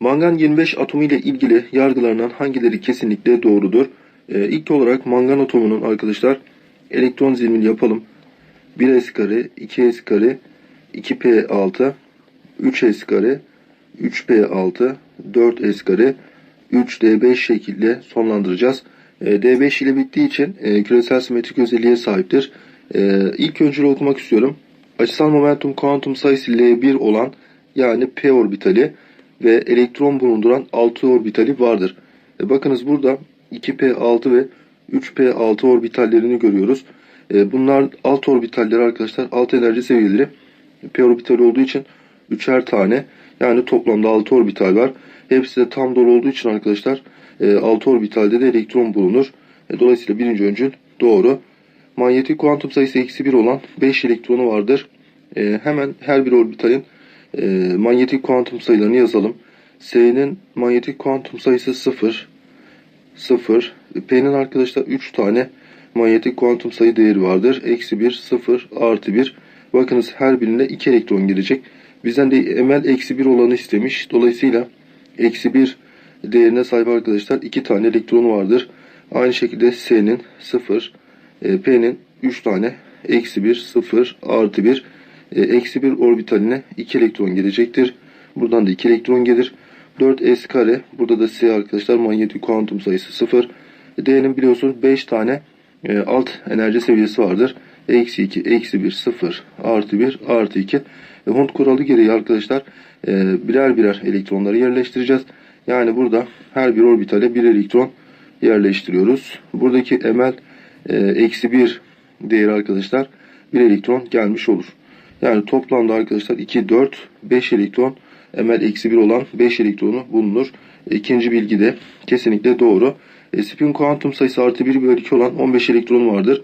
Mangan 25 atomu ile ilgili yargılarından hangileri kesinlikle doğrudur? Ee, ilk olarak mangan atomunun arkadaşlar elektron zilimini yapalım. 1s kare, 2s kare, 2p6, 3s kare, 3p6, 4s kare, 3d5 şekilde sonlandıracağız. Ee, d5 ile bittiği için e, küresel simetrik özelliğe sahiptir. Ee, ilk öncülü okumak istiyorum. Açısal momentum kuantum sayısı L1 olan yani p orbitali ve elektron bulunduran 6 orbitali vardır. E, bakınız burada 2p6 ve 3p6 orbitallerini görüyoruz. E, bunlar alt orbitalleri arkadaşlar alt enerji seviyeleri p orbitali olduğu için üçer tane yani toplamda 6 orbital var. Hepsi de tam dolu olduğu için arkadaşlar e, 6 orbitalde de elektron bulunur. E, dolayısıyla birinci öncül doğru. Manyetik kuantum sayısı eksi 1 olan 5 elektronu vardır. E, hemen her bir orbitalin e, manyetik kuantum sayılarını yazalım. S'nin manyetik kuantum sayısı 0, 0. P'nin arkadaşlar 3 tane manyetik kuantum sayı değeri vardır. Eksi 1, 0, artı 1. Bakınız her birine 2 elektron girecek. Bizden de emel eksi 1 olanı istemiş. Dolayısıyla eksi 1 değerine sahip arkadaşlar 2 tane elektronu vardır. Aynı şekilde S'nin 0, e, P'nin 3 tane eksi 1, 0, artı 1 e, eksi 1 orbitaline 2 elektron gelecektir. Buradan da 2 elektron gelir. 4s kare. Burada da S arkadaşlar manyetik kuantum sayısı 0. D'nin biliyorsunuz 5 tane e, alt enerji seviyesi vardır. Eksi 2, eksi 1, 0, artı 1, artı 2. E, Hund kuralı gereği arkadaşlar e, birer birer elektronları yerleştireceğiz. Yani burada her bir orbitale bir elektron yerleştiriyoruz. Buradaki emel e, eksi 1 değeri arkadaşlar bir elektron gelmiş olur. Yani toplamda arkadaşlar 2, 4, 5 elektron emel eksi 1 olan 5 elektronu bulunur. İkinci bilgi de kesinlikle doğru. E, spin kuantum sayısı artı 1 bölü 2 olan 15 elektron vardır.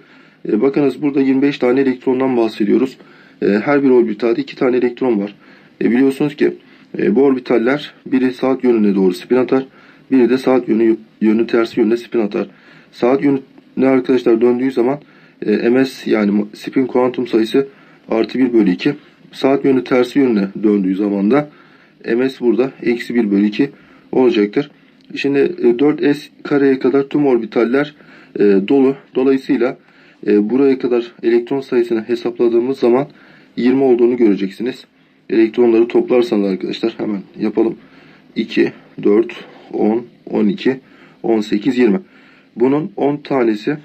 E, bakınız burada 25 tane elektrondan bahsediyoruz. E, her bir orbitalde 2 tane elektron var. E, biliyorsunuz ki e, bu orbitaller biri saat yönüne doğru spin atar. Biri de saat yönü, yönü tersi yönüne spin atar. Saat yönüne arkadaşlar döndüğü zaman e, ms yani spin kuantum sayısı artı 1 bölü 2. Saat yönü tersi yönüne döndüğü zaman da ms burada eksi 1 bölü 2 olacaktır. Şimdi 4s kareye kadar tüm orbitaller e, dolu. Dolayısıyla e, buraya kadar elektron sayısını hesapladığımız zaman 20 olduğunu göreceksiniz. Elektronları toplarsanız arkadaşlar hemen yapalım. 2, 4, 10, 12, 18, 20. Bunun 10 tanesi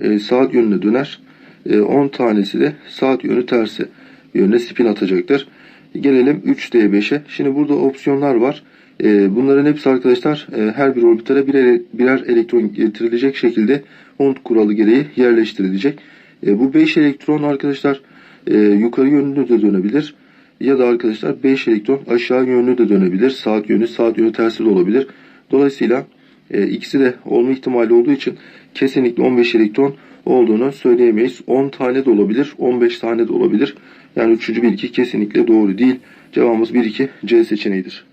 e, saat yönüne döner. 10 tanesi de saat yönü tersi yönüne spin atacaktır. Gelelim 3D5'e. Şimdi burada opsiyonlar var. E, bunların hepsi arkadaşlar e, her bir orbitale birer, birer elektron getirilecek şekilde Hund kuralı gereği yerleştirilecek. E, bu 5 elektron arkadaşlar yukarı yönlü de dönebilir. Ya da arkadaşlar 5 elektron aşağı yönlü de dönebilir. Saat yönü, saat yönü tersi de olabilir. Dolayısıyla ikisi de olma ihtimali olduğu için kesinlikle 15 elektron olduğunu söyleyemeyiz. 10 tane de olabilir, 15 tane de olabilir. Yani üçüncü bilgi kesinlikle doğru değil. Cevabımız 1-2 C seçeneğidir.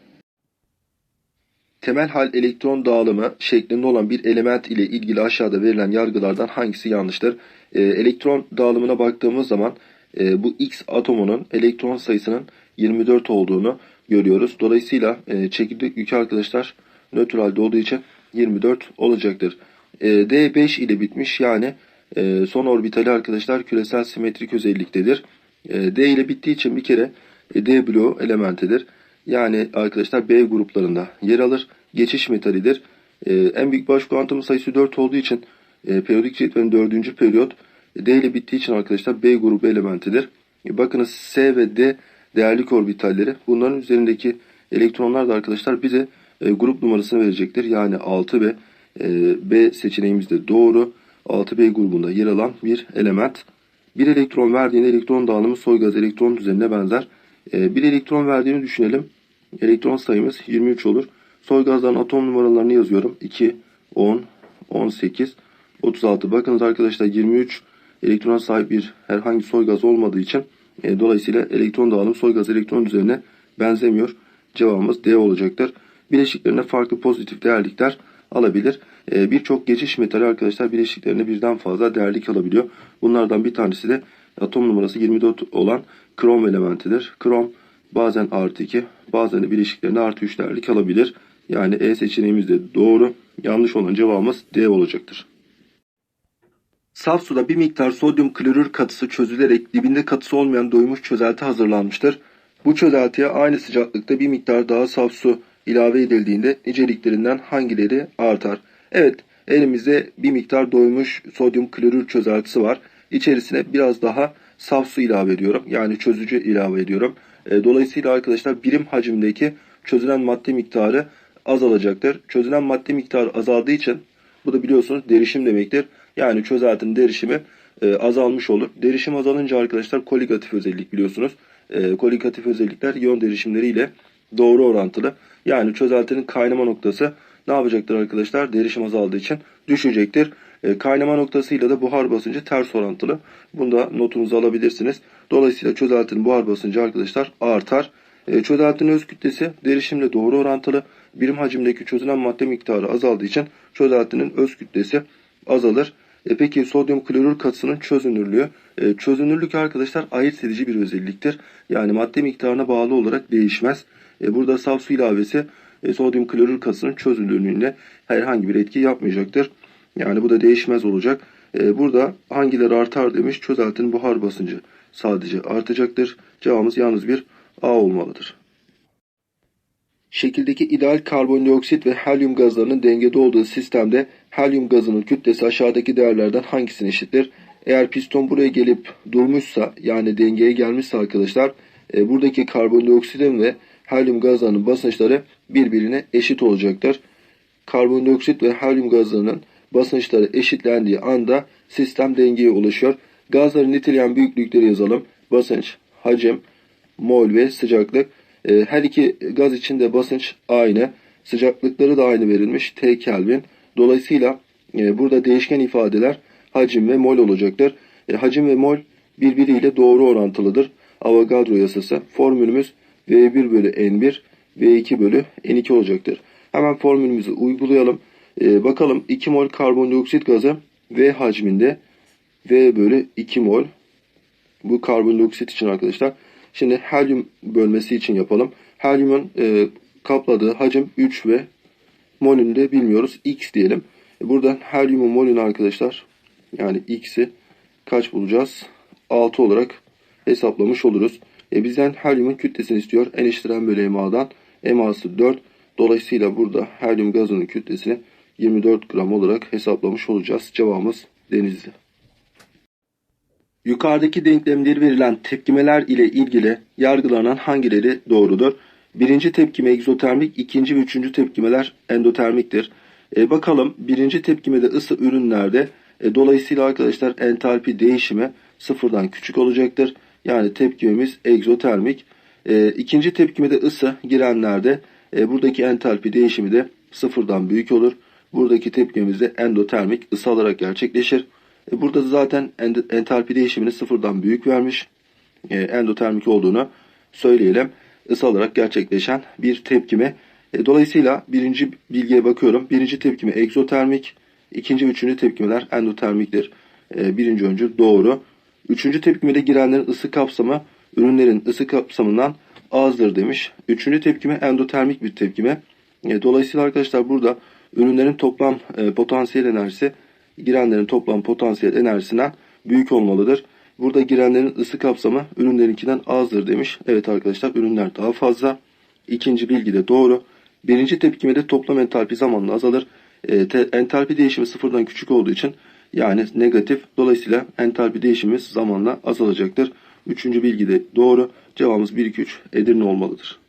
Temel hal elektron dağılımı şeklinde olan bir element ile ilgili aşağıda verilen yargılardan hangisi yanlıştır? Ee, elektron dağılımına baktığımız zaman e, bu X atomunun elektron sayısının 24 olduğunu görüyoruz. Dolayısıyla e, çekirdek yükü arkadaşlar nötr halde olduğu için 24 olacaktır. E, D5 ile bitmiş yani e, son orbitali arkadaşlar küresel simetrik özelliktedir. E, D ile bittiği için bir kere e, D bloğu elementidir. Yani arkadaşlar B gruplarında yer alır. Geçiş metalidir. E, en büyük baş kuantum sayısı 4 olduğu için e, periyodik cetvelin 4. periyot e, D ile bittiği için arkadaşlar B grubu elementidir. E, bakınız S ve D değerlik orbitalleri. Bunların üzerindeki elektronlar da arkadaşlar bize e, grup numarasını verecektir. Yani 6 ve e, B seçeneğimiz de doğru. 6B grubunda yer alan bir element. Bir elektron verdiğinde elektron dağılımı soy gaz elektron düzenine benzer. E, bir elektron verdiğini düşünelim. Elektron sayımız 23 olur. Soy gazların atom numaralarını yazıyorum. 2, 10, 18, 36. Bakınız arkadaşlar 23 elektrona sahip bir herhangi soy gaz olmadığı için e, dolayısıyla elektron dağılımı soy gaz elektron düzenine benzemiyor. Cevabımız D olacaktır. Bileşiklerine farklı pozitif değerlikler alabilir. E, Birçok geçiş metali arkadaşlar bileşiklerine birden fazla değerlik alabiliyor. Bunlardan bir tanesi de atom numarası 24 olan krom elementidir. Krom bazen artı 2, bazen de bileşiklerinde artı 3 değerlik alabilir. Yani E seçeneğimiz de doğru. Yanlış olan cevabımız D olacaktır. Saf suda bir miktar sodyum klorür katısı çözülerek dibinde katısı olmayan doymuş çözelti hazırlanmıştır. Bu çözeltiye aynı sıcaklıkta bir miktar daha saf su ilave edildiğinde niceliklerinden hangileri artar? Evet, elimizde bir miktar doymuş sodyum klorür çözeltisi var. İçerisine biraz daha saf su ilave ediyorum. Yani çözücü ilave ediyorum. E, Dolayısıyla arkadaşlar birim hacimdeki çözülen madde miktarı azalacaktır. Çözülen madde miktarı azaldığı için bu da biliyorsunuz derişim demektir. Yani çözeltinin derişimi e, azalmış olur. Derişim azalınca arkadaşlar koligatif özellik biliyorsunuz. E, koligatif özellikler iyon derişimleriyle doğru orantılı. Yani çözeltinin kaynama noktası ne yapacaktır arkadaşlar? Derişim azaldığı için düşecektir. E, kaynama noktasıyla da buhar basıncı ters orantılı. Bunu da notunuza alabilirsiniz. Dolayısıyla çözeltinin buhar basıncı arkadaşlar artar. E, çözeltinin öz kütlesi derişimle doğru orantılı. Birim hacimdeki çözülen madde miktarı azaldığı için çözeltinin öz kütlesi azalır. E peki sodyum klorür katısının çözünürlüğü. E, çözünürlük arkadaşlar ayırt edici bir özelliktir. Yani madde miktarına bağlı olarak değişmez. E, burada saf su ilavesi e, sodyum klorür katısının çözünürlüğüne herhangi bir etki yapmayacaktır. Yani bu da değişmez olacak. E, burada hangileri artar demiş. Çözeltinin buhar basıncı sadece artacaktır. Cevabımız yalnız bir A olmalıdır. Şekildeki ideal karbondioksit ve helyum gazlarının dengede olduğu sistemde helyum gazının kütlesi aşağıdaki değerlerden hangisine eşittir? Eğer piston buraya gelip durmuşsa yani dengeye gelmişse arkadaşlar e, buradaki karbondioksitin ve helyum gazlarının basınçları birbirine eşit olacaktır. Karbondioksit ve helyum gazlarının basınçları eşitlendiği anda sistem dengeye ulaşıyor. Gazların niteleyen büyüklükleri yazalım. Basınç, hacim, mol ve sıcaklık. E, her iki gaz için de basınç aynı. Sıcaklıkları da aynı verilmiş. T Kelvin. Dolayısıyla e, burada değişken ifadeler hacim ve mol olacaktır. E, hacim ve mol birbiriyle doğru orantılıdır. Avogadro yasası. Formülümüz V1 bölü N1 V2 bölü N2 olacaktır. Hemen formülümüzü uygulayalım. E, bakalım 2 mol karbondioksit gazı V hacminde V bölü 2 mol. Bu karbondioksit için arkadaşlar. Şimdi helyum bölmesi için yapalım. Helyumun e, kapladığı hacim 3 ve molünü de bilmiyoruz. X diyelim. E, buradan helyumun molünü arkadaşlar yani X'i kaç bulacağız? 6 olarak hesaplamış oluruz. E, bizden helyumun kütlesini istiyor. N eşittir M bölü MA'dan. MA'sı 4. Dolayısıyla burada helyum gazının kütlesini 24 gram olarak hesaplamış olacağız. Cevabımız denizli. Yukarıdaki denklemleri verilen tepkimeler ile ilgili yargılanan hangileri doğrudur? Birinci tepkime egzotermik, ikinci ve üçüncü tepkimeler endotermiktir. E, bakalım birinci tepkimede ısı ürünlerde e, dolayısıyla arkadaşlar entalpi değişimi sıfırdan küçük olacaktır. Yani tepkimemiz egzotermik. E, ikinci tepkimede ısı girenlerde e, buradaki entalpi değişimi de sıfırdan büyük olur. Buradaki tepkimemiz de endotermik ısı alarak gerçekleşir. E, burada zaten entalpi değişimini sıfırdan büyük vermiş. E, endotermik olduğunu söyleyelim. Isı alarak gerçekleşen bir tepkime. E, dolayısıyla birinci bilgiye bakıyorum. Birinci tepkime egzotermik. ikinci ve üçüncü tepkimeler endotermiktir. Birinci öncül doğru. Üçüncü tepkimede girenlerin ısı kapsamı ürünlerin ısı kapsamından azdır demiş. Üçüncü tepkime endotermik bir tepkime. Dolayısıyla arkadaşlar burada ürünlerin toplam potansiyel enerjisi girenlerin toplam potansiyel enerjisinden büyük olmalıdır. Burada girenlerin ısı kapsamı ürünlerinkinden azdır demiş. Evet arkadaşlar ürünler daha fazla. İkinci bilgi de doğru. Birinci tepkimede toplam entalpi zamanla azalır. E, entalpi değişimi sıfırdan küçük olduğu için yani negatif. Dolayısıyla entalpi değişimimiz zamanla azalacaktır. Üçüncü bilgi de doğru. Cevabımız 1, 2, 3 Edirne olmalıdır.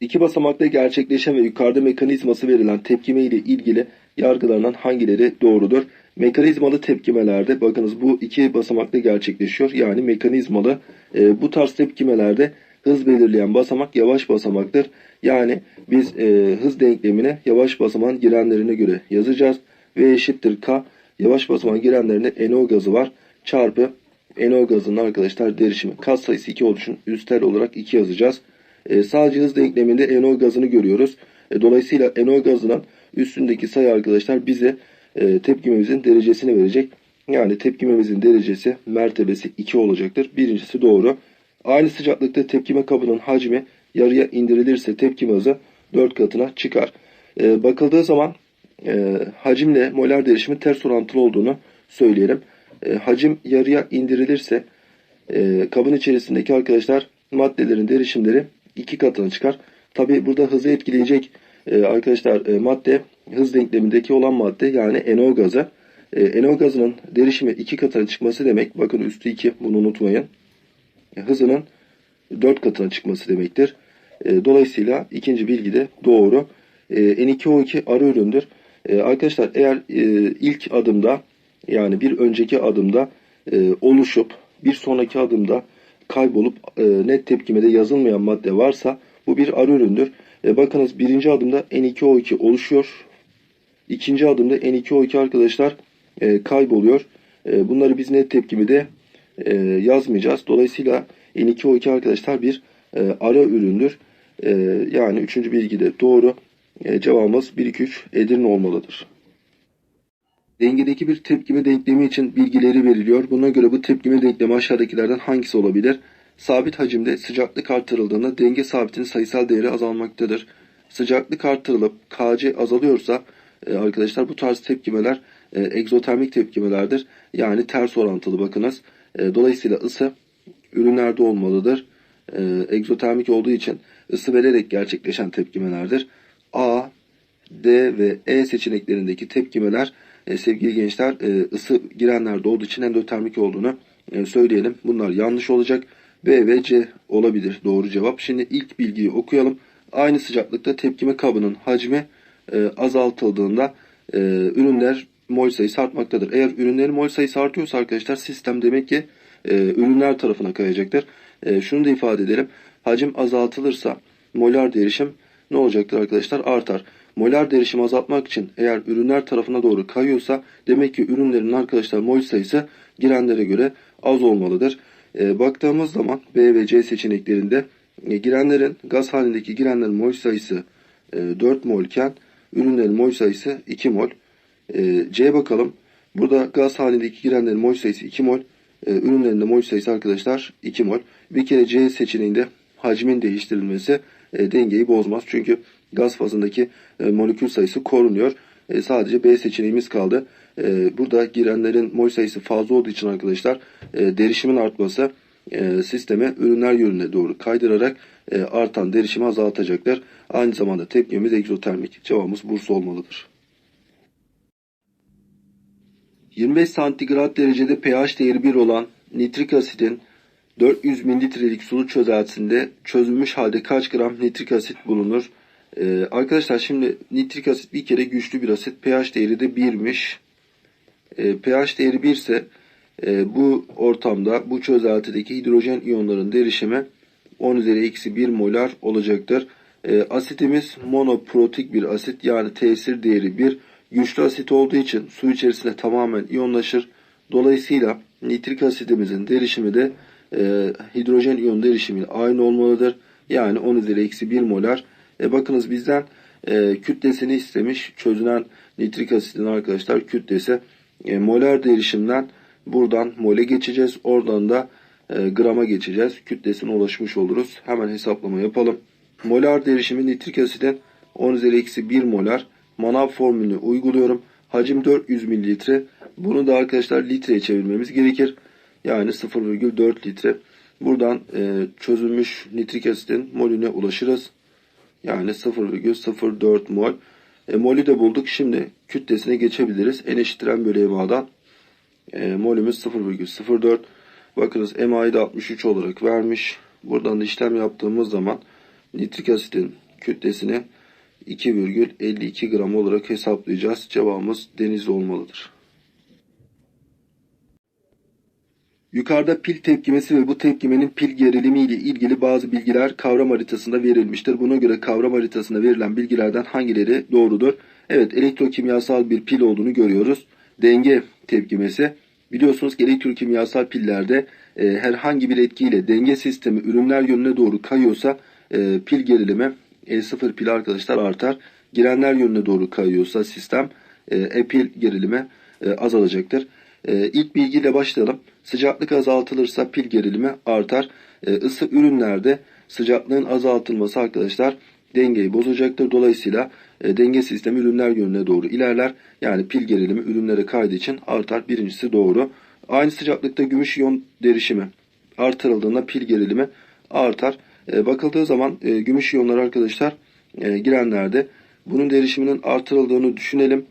İki basamakta gerçekleşen ve yukarıda mekanizması verilen tepkime ile ilgili yargılanan hangileri doğrudur? Mekanizmalı tepkimelerde bakınız bu iki basamakta gerçekleşiyor. Yani mekanizmalı e, bu tarz tepkimelerde hız belirleyen basamak yavaş basamaktır. Yani biz e, hız denklemine yavaş basamağın girenlerine göre yazacağız. V eşittir K. Yavaş basamağın girenlerinde NO gazı var. Çarpı NO gazının arkadaşlar derişimi. Kat sayısı 2 olduğu için üstel olarak 2 yazacağız. E, sadece hız denkleminde NO gazını görüyoruz. E, dolayısıyla NO gazının üstündeki sayı arkadaşlar bize e, tepkimemizin derecesini verecek. Yani tepkimemizin derecesi mertebesi 2 olacaktır. Birincisi doğru. Aynı sıcaklıkta tepkime kabının hacmi yarıya indirilirse tepkime hızı 4 katına çıkar. E, bakıldığı zaman e, hacimle molar değişimin ters orantılı olduğunu söyleyelim. E, hacim yarıya indirilirse e, kabın içerisindeki arkadaşlar maddelerin derişimleri iki katına çıkar. Tabi burada hızı etkileyecek e, arkadaşlar e, madde hız denklemindeki olan madde yani NO gazı. E, NO gazının derişimi iki katına çıkması demek. Bakın üstü 2 bunu unutmayın. E, hızının 4 katına çıkması demektir. E, dolayısıyla ikinci bilgi de doğru. E, N2O2 ara üründür. E, arkadaşlar eğer e, ilk adımda yani bir önceki adımda e, oluşup bir sonraki adımda kaybolup e, net tepkimede yazılmayan madde varsa bu bir arı üründür. E, bakınız birinci adımda N2O2 oluşuyor. İkinci adımda N2O2 arkadaşlar e, kayboluyor. E, bunları biz net tepkimede e, yazmayacağız. Dolayısıyla N2O2 arkadaşlar bir e, ara üründür. E, yani üçüncü bilgi de doğru. E, cevabımız 1-2-3 Edirne olmalıdır. Dengedeki bir tepkime denklemi için bilgileri veriliyor. Buna göre bu tepkime denklemi aşağıdakilerden hangisi olabilir? Sabit hacimde sıcaklık artırıldığında denge sabitinin sayısal değeri azalmaktadır. Sıcaklık artırılıp Kc azalıyorsa e, arkadaşlar bu tarz tepkimeler e, egzotermik tepkimelerdir. Yani ters orantılı bakınız. E, dolayısıyla ısı ürünlerde olmalıdır. E, egzotermik olduğu için ısı vererek gerçekleşen tepkimelerdir. A, D ve E seçeneklerindeki tepkimeler e, sevgili gençler e, ısı girenlerde olduğu için endotermik olduğunu e, söyleyelim. Bunlar yanlış olacak. B ve C olabilir doğru cevap. Şimdi ilk bilgiyi okuyalım. Aynı sıcaklıkta tepkime kabının hacmi e, azaltıldığında e, ürünler mol sayısı artmaktadır. Eğer ürünlerin mol sayısı artıyorsa arkadaşlar sistem demek ki e, ürünler tarafına kayacaktır. E, şunu da ifade edelim. Hacim azaltılırsa molar derişim ne olacaktır arkadaşlar? Artar. Molar derişim azaltmak için eğer ürünler tarafına doğru kayıyorsa demek ki ürünlerin arkadaşlar mol sayısı girenlere göre az olmalıdır. E, baktığımız zaman B ve C seçeneklerinde e, girenlerin gaz halindeki girenlerin mol sayısı e, 4 mol iken ürünlerin mol sayısı 2 mol. E, C bakalım. Burada gaz halindeki girenlerin mol sayısı 2 mol. E, ürünlerin de mol sayısı arkadaşlar 2 mol. Bir kere C seçeneğinde hacmin değiştirilmesi e, dengeyi bozmaz. Çünkü gaz fazındaki e, molekül sayısı korunuyor. E, sadece B seçeneğimiz kaldı. E, burada girenlerin mol sayısı fazla olduğu için arkadaşlar derişimin artması sisteme ürünler yönüne doğru kaydırarak artan derişimi azaltacaktır. Aynı zamanda tepkimiz egzotermik. Cevabımız Bursa olmalıdır. 25 santigrat derecede pH değeri 1 olan nitrik asitin 400 mililitrelik sulu çözeltisinde çözülmüş halde kaç gram nitrik asit bulunur? Ee, arkadaşlar şimdi nitrik asit bir kere güçlü bir asit. pH değeri de 1'miş. Ee, pH değeri 1 ise e, bu ortamda bu çözeltideki hidrojen iyonların derişimi 10 üzeri eksi 1 molar olacaktır. Ee, asitimiz monoprotik bir asit yani tesir değeri 1. Güçlü asit olduğu için su içerisinde tamamen iyonlaşır. Dolayısıyla nitrik asitimizin derişimi de e, hidrojen iyon derişimiyle aynı olmalıdır. Yani 10 üzeri eksi 1 molar. E, bakınız bizden e, kütlesini istemiş. Çözünen nitrik asitin arkadaşlar kütlesi. E, molar derişimden buradan mole geçeceğiz. Oradan da e, grama geçeceğiz. Kütlesine ulaşmış oluruz. Hemen hesaplama yapalım. Molar derişimi nitrik asitin 10 üzeri eksi 1 molar. Manav formülünü uyguluyorum. Hacim 400 mililitre. Bunu da arkadaşlar litreye çevirmemiz gerekir. Yani 0,4 litre. Buradan e, çözülmüş nitrik asitin molüne ulaşırız. Yani 0,04 mol. E, molü de bulduk. Şimdi kütlesine geçebiliriz. N eşittir M bölü EMA'dan. E, molümüz 0,04. Bakınız EMA'yı da 63 olarak vermiş. Buradan da işlem yaptığımız zaman nitrik asitin kütlesini 2,52 gram olarak hesaplayacağız. Cevabımız denizli olmalıdır. Yukarıda pil tepkimesi ve bu tepkimenin pil gerilimi ile ilgili bazı bilgiler kavram haritasında verilmiştir. Buna göre kavram haritasında verilen bilgilerden hangileri doğrudur? Evet elektrokimyasal bir pil olduğunu görüyoruz. Denge tepkimesi. Biliyorsunuz ki elektrokimyasal pillerde e, herhangi bir etkiyle denge sistemi ürünler yönüne doğru kayıyorsa e, pil gerilimi E0 pil arkadaşlar artar. Girenler yönüne doğru kayıyorsa sistem e, e pil gerilimi e, azalacaktır. E, ilk bilgiyle başlayalım. Sıcaklık azaltılırsa pil gerilimi artar. E, ısı ürünlerde sıcaklığın azaltılması arkadaşlar dengeyi bozacaktır. Dolayısıyla e, denge sistemi ürünler yönüne doğru ilerler. Yani pil gerilimi ürünlere kaydığı için artar. Birincisi doğru. Aynı sıcaklıkta gümüş iyon derişimi artırıldığında pil gerilimi artar. E, bakıldığı zaman e, gümüş iyonlar arkadaşlar e, girenlerde bunun derişiminin artırıldığını düşünelim.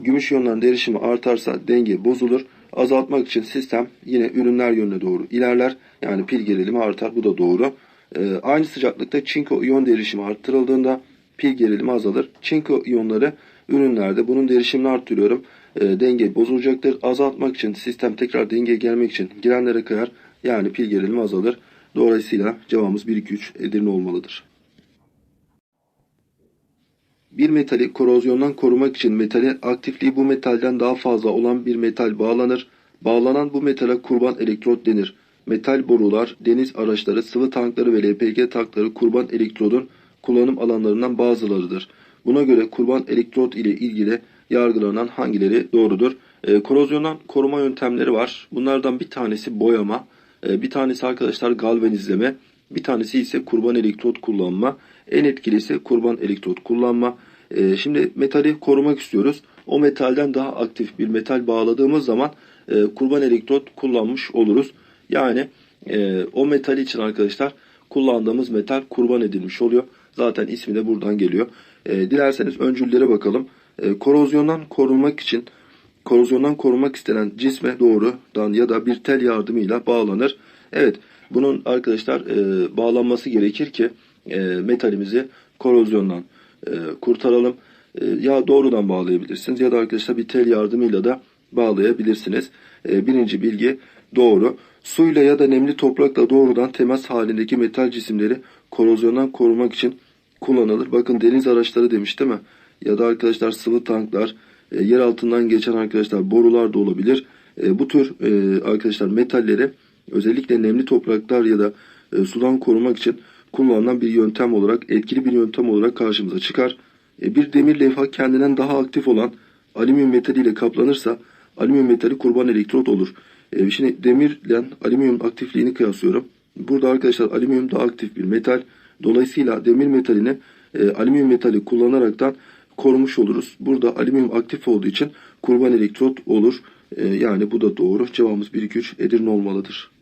Gümüş iyonların derişimi artarsa denge bozulur. Azaltmak için sistem yine ürünler yönüne doğru ilerler. Yani pil gerilimi artar. Bu da doğru. E, aynı sıcaklıkta çinko iyon derişimi arttırıldığında pil gerilimi azalır. Çinko iyonları ürünlerde bunun derişimini arttırıyorum. E, denge bozulacaktır. Azaltmak için sistem tekrar dengeye gelmek için girenlere kayar. Yani pil gerilimi azalır. Dolayısıyla cevabımız 1, 2, 3 Edirne olmalıdır. Bir metali korozyondan korumak için metale aktifliği bu metalden daha fazla olan bir metal bağlanır. Bağlanan bu metale kurban elektrot denir. Metal borular, deniz araçları, sıvı tankları ve LPG tankları kurban elektrodun kullanım alanlarından bazılarıdır. Buna göre kurban elektrot ile ilgili yargılanan hangileri doğrudur? E, korozyondan koruma yöntemleri var. Bunlardan bir tanesi boyama, e, bir tanesi arkadaşlar galvanizleme, bir tanesi ise kurban elektrot kullanma. En etkilisi kurban elektrot kullanma. E, şimdi metali korumak istiyoruz. O metalden daha aktif bir metal bağladığımız zaman e, kurban elektrot kullanmış oluruz. Yani e, o metal için arkadaşlar kullandığımız metal kurban edilmiş oluyor. Zaten ismi de buradan geliyor. E, dilerseniz öncüllere bakalım. E, korozyondan korunmak için korozyondan korunmak istenen cisme doğrudan ya da bir tel yardımıyla bağlanır. Evet bunun arkadaşlar e, bağlanması gerekir ki e, metalimizi korozyondan e, kurtaralım. E, ya doğrudan bağlayabilirsiniz ya da arkadaşlar bir tel yardımıyla da bağlayabilirsiniz. E, birinci bilgi doğru. Suyla ya da nemli toprakla doğrudan temas halindeki metal cisimleri korozyondan korumak için kullanılır. Bakın deniz araçları demiş değil mi? Ya da arkadaşlar sıvı tanklar, e, yer altından geçen arkadaşlar borular da olabilir. E, bu tür e, arkadaşlar metalleri özellikle nemli topraklar ya da e, sudan korumak için kullanılan bir yöntem olarak, etkili bir yöntem olarak karşımıza çıkar. E, bir demir levha kendinden daha aktif olan alüminyum metaliyle kaplanırsa alüminyum metali kurban elektrot olur. E, şimdi demirle alüminyum aktifliğini kıyaslıyorum. Burada arkadaşlar alüminyum daha aktif bir metal. Dolayısıyla demir metalini e, alüminyum metali kullanaraktan korumuş oluruz. Burada alüminyum aktif olduğu için kurban elektrot olur. E, yani bu da doğru. Cevabımız 1, 2, 3 Edirne olmalıdır.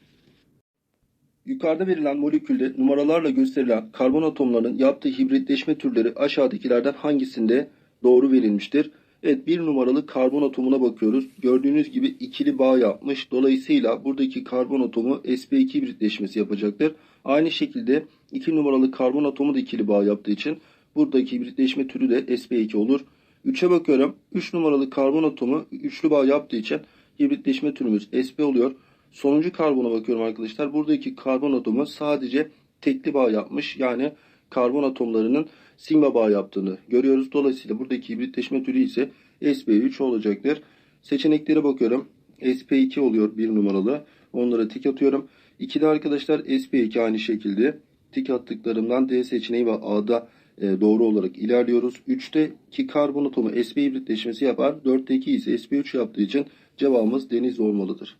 Yukarıda verilen molekülde numaralarla gösterilen karbon atomlarının yaptığı hibritleşme türleri aşağıdakilerden hangisinde doğru verilmiştir? Evet bir numaralı karbon atomuna bakıyoruz. Gördüğünüz gibi ikili bağ yapmış. Dolayısıyla buradaki karbon atomu sp2 hibritleşmesi yapacaktır. Aynı şekilde 2 numaralı karbon atomu da ikili bağ yaptığı için buradaki hibritleşme türü de sp2 olur. 3'e bakıyorum. 3 numaralı karbon atomu üçlü bağ yaptığı için hibritleşme türümüz sp oluyor. Sonuncu karbona bakıyorum arkadaşlar. Buradaki karbon atomu sadece tekli bağ yapmış. Yani karbon atomlarının sigma bağ yaptığını görüyoruz. Dolayısıyla buradaki hibritleşme türü ise sp3 olacaktır. Seçeneklere bakıyorum. sp2 oluyor bir numaralı. Onlara tik atıyorum. 2'de arkadaşlar sp2 aynı şekilde. Tik attıklarımdan D seçeneği ve A'da e, doğru olarak ilerliyoruz. 3'te ki karbon atomu sp hibritleşmesi yapar. 4'te 2 ise sp3 yaptığı için cevabımız deniz olmalıdır.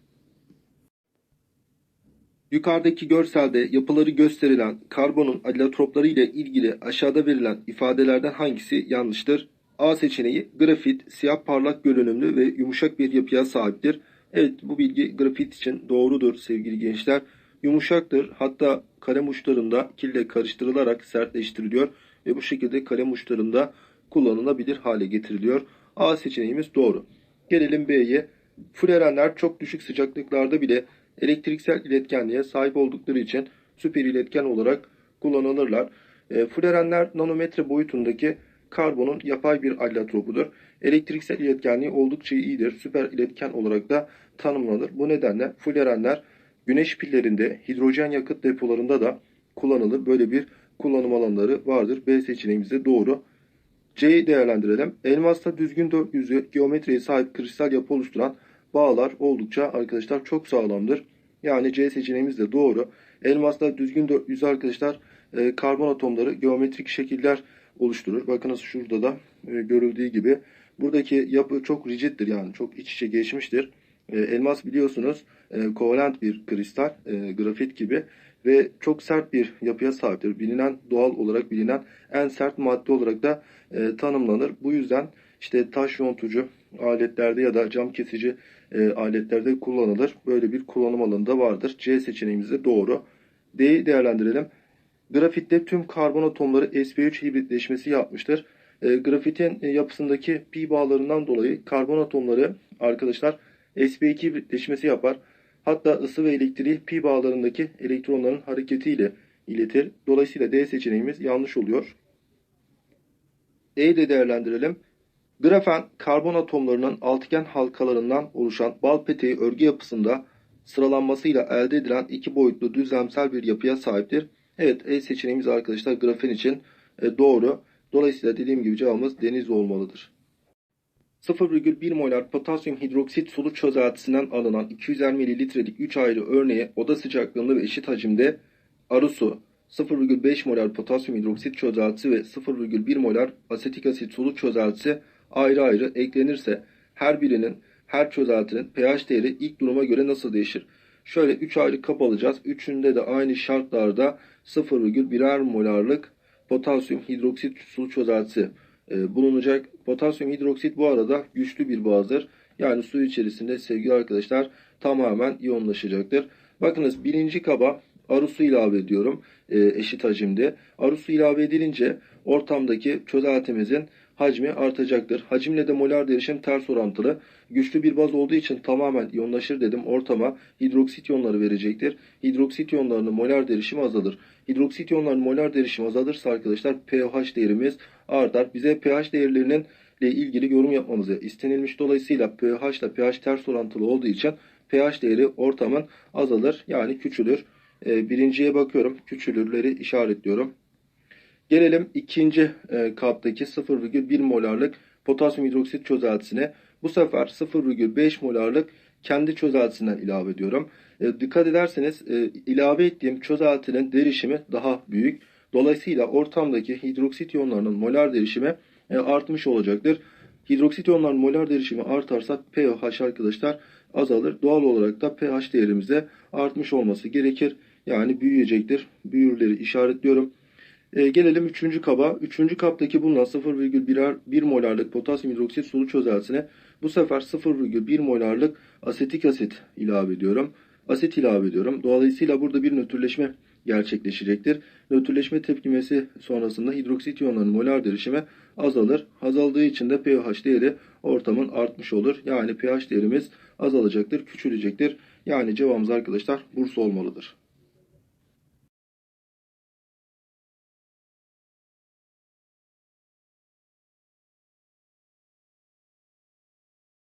Yukarıdaki görselde yapıları gösterilen karbonun alilotropları ile ilgili aşağıda verilen ifadelerden hangisi yanlıştır? A seçeneği grafit siyah parlak görünümlü ve yumuşak bir yapıya sahiptir. Evet bu bilgi grafit için doğrudur sevgili gençler. Yumuşaktır hatta kalem uçlarında kille karıştırılarak sertleştiriliyor ve bu şekilde kalem uçlarında kullanılabilir hale getiriliyor. A seçeneğimiz doğru. Gelelim B'ye. Florenler çok düşük sıcaklıklarda bile elektriksel iletkenliğe sahip oldukları için süper iletken olarak kullanılırlar. E, florenler nanometre boyutundaki karbonun yapay bir allotropudur. Elektriksel iletkenliği oldukça iyidir. Süper iletken olarak da tanımlanır. Bu nedenle florenler güneş pillerinde, hidrojen yakıt depolarında da kullanılır. Böyle bir kullanım alanları vardır. B seçeneğimizde doğru. C'yi değerlendirelim. Elmasta düzgün dört yüzü geometriye sahip kristal yapı oluşturan bağlar oldukça arkadaşlar çok sağlamdır. Yani C seçeneğimiz de doğru. Elmaslar düzgün yüzü arkadaşlar e, karbon atomları geometrik şekiller oluşturur. Bakınız şurada da e, görüldüğü gibi. Buradaki yapı çok rigiddir yani çok iç içe geçmiştir. E, elmas biliyorsunuz e, kovalent bir kristal, e, grafit gibi ve çok sert bir yapıya sahiptir. Bilinen doğal olarak bilinen en sert madde olarak da e, tanımlanır. Bu yüzden işte taş yontucu aletlerde ya da cam kesici e, aletlerde kullanılır. Böyle bir kullanım alanında vardır. C seçeneğimiz de doğru. D'yi değerlendirelim. Grafitte tüm karbon atomları sp3 hibritleşmesi yapmıştır. E, grafitin e, yapısındaki pi bağlarından dolayı karbon atomları arkadaşlar sp2 hibritleşmesi yapar. Hatta ısı ve elektriği pi bağlarındaki elektronların hareketiyle iletir. Dolayısıyla D seçeneğimiz yanlış oluyor. E'yi de değerlendirelim. Grafen karbon atomlarının altıgen halkalarından oluşan bal peteği örgü yapısında sıralanmasıyla elde edilen iki boyutlu düzlemsel bir yapıya sahiptir. Evet E seçeneğimiz arkadaşlar grafen için e, doğru. Dolayısıyla dediğim gibi cevabımız deniz olmalıdır. 0,1 molar potasyum hidroksit sulu çözeltisinden alınan 250 mililitrelik 3 ayrı örneğe oda sıcaklığında ve eşit hacimde arı su, 0,5 molar potasyum hidroksit çözeltisi ve 0,1 molar asetik asit sulu çözeltisi ayrı ayrı eklenirse her birinin her çözeltinin pH değeri ilk duruma göre nasıl değişir? Şöyle 3 ayrı kap alacağız. Üçünde de aynı şartlarda 0,1'er molarlık potasyum hidroksit sulu çözeltisi e, bulunacak. Potasyum hidroksit bu arada güçlü bir bazdır. Yani su içerisinde sevgili arkadaşlar tamamen iyonlaşacaktır. Bakınız birinci kaba arı su ilave ediyorum e, eşit hacimde. Arı su ilave edilince ortamdaki çözeltimizin hacmi artacaktır. Hacimle de molar derişim ters orantılı. Güçlü bir baz olduğu için tamamen iyonlaşır dedim. Ortama hidroksit iyonları verecektir. Hidroksit iyonlarının molar derişimi azalır. Hidroksit iyonlarının molar derişimi azalırsa arkadaşlar pH değerimiz artar. Bize pH değerlerinin ile ilgili yorum yapmamızı istenilmiş. Dolayısıyla pH ile pH ters orantılı olduğu için pH değeri ortamın azalır. Yani küçülür. E, birinciye bakıyorum. Küçülürleri işaretliyorum. Gelelim ikinci e, kaptaki 0,1 molarlık potasyum hidroksit çözeltisine. Bu sefer 0,5 molarlık kendi çözeltisinden ilave ediyorum. E, dikkat ederseniz e, ilave ettiğim çözeltinin derişimi daha büyük. Dolayısıyla ortamdaki hidroksit iyonlarının molar derişimi e, artmış olacaktır. Hidroksit iyonların molar derişimi artarsa pH arkadaşlar azalır. Doğal olarak da pH değerimizde artmış olması gerekir. Yani büyüyecektir. Büyürleri işaretliyorum. E, gelelim 3. kaba. 3. kaptaki bulunan 0,1 molarlık potasyum hidroksit sulu çözeltisine bu sefer 0,1 molarlık asetik asit ilave ediyorum. Asit ilave ediyorum. Dolayısıyla burada bir nötrleşme gerçekleşecektir. Nötrleşme tepkimesi sonrasında hidroksit iyonlarının molar derişimi azalır. Azaldığı için de pH değeri ortamın artmış olur. Yani pH değerimiz azalacaktır, küçülecektir. Yani cevabımız arkadaşlar Bursa olmalıdır.